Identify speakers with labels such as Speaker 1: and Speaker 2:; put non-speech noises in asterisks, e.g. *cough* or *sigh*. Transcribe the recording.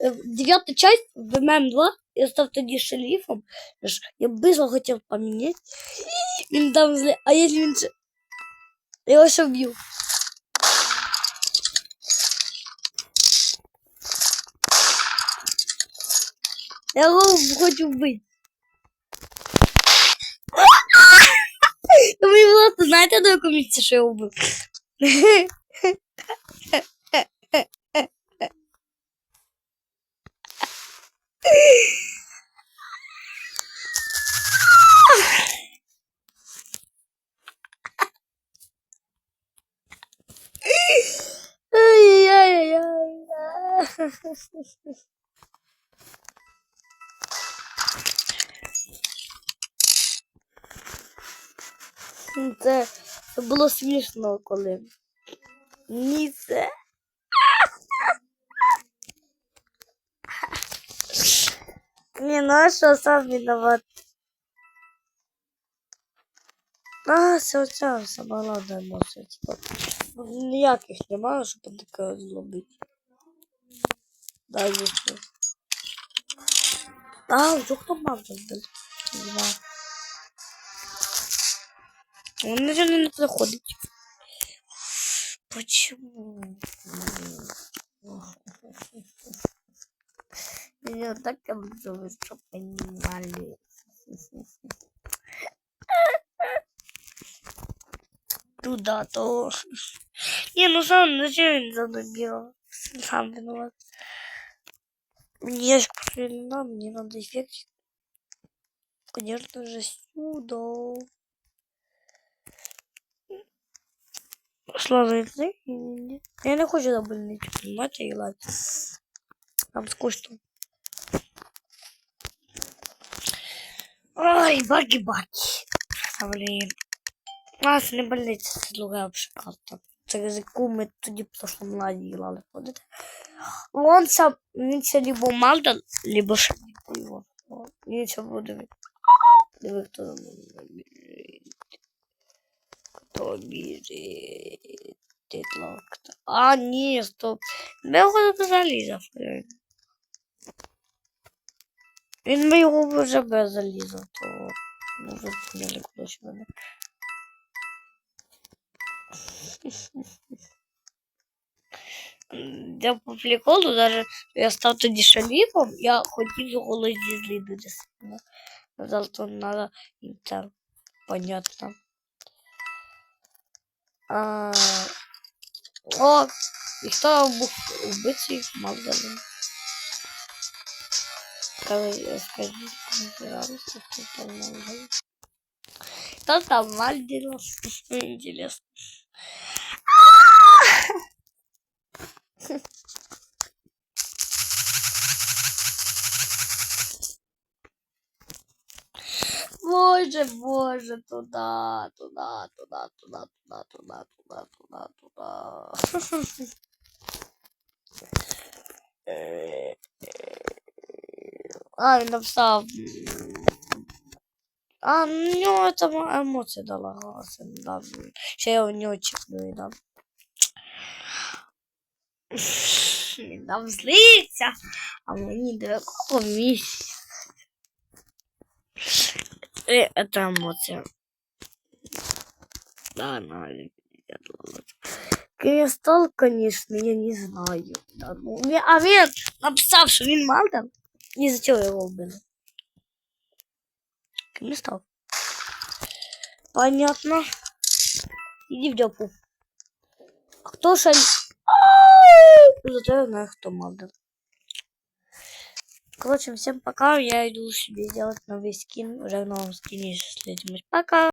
Speaker 1: э, девятая часть в ММ2, я стал тоді шерифом, я быстро хотел поменять. Він там зле, а если же... Я його ще вб'ю. Я його хочу вбити. Мені просто, знаєте, до якого місця, що я вбив? *laughs* Це, було смішно, коли. Ні, це. не нашел, сам виноват. А, все, сама самолада носить. Ніяких немає, щоб таке зробити. Да, є. А, вже хто мав розбити? Два. Він вже не приходить. Почему? Seni так kalıyoruz. чтобы benim varlığı. Туда то. Не, ну сам, ну что я за мной бил? Сам виноват. Мне же пошли мне надо эффект. Конечно же, сюда. Сложиться? Я не хочу забыть, понимаете, и ладно. Там скучно. Ой, баги-баги. Блін. Нас не больниця, це друга обшикалка. Через яку ми тоді в прошлому ладі лали ходити. Он сам, він це либо Малден, либо Шамін. Його. Він це буде. Диви, хто там буде. Хто біжить? Дедлок. А, ні, стоп. Ми його не залізав. Він би його вже без залізав, то може не лікуєш мене. Я по приколу, даже я став тоді шаліфом, я хотів його лезі злідати. Завтра надо їм це понятно. А, о, і хто був убитий Магдалин? Кто там Магдалин? Кто там Магдалин? Интересно. Боже, боже, туда, туда, туда, туда, туда, туда, туда, туда, туда. *laughs* правильно встав. А ну це эмоция дала голоси. Да. Ще я у нього чіпну и дам. Дам злиться, а мені далеко місця. І це емоція. Да, на Кристал, конечно, я не знаю. Да, ну, а він написав, що він Малден. І за чого його вбили? Кристалл. Понятно. Иди в дёпу. А кто шаль... Зато я знаю, кто Малден. Короче, всем пока. Я иду себе делать новый скин. Уже в новом скине встретимся. Пока.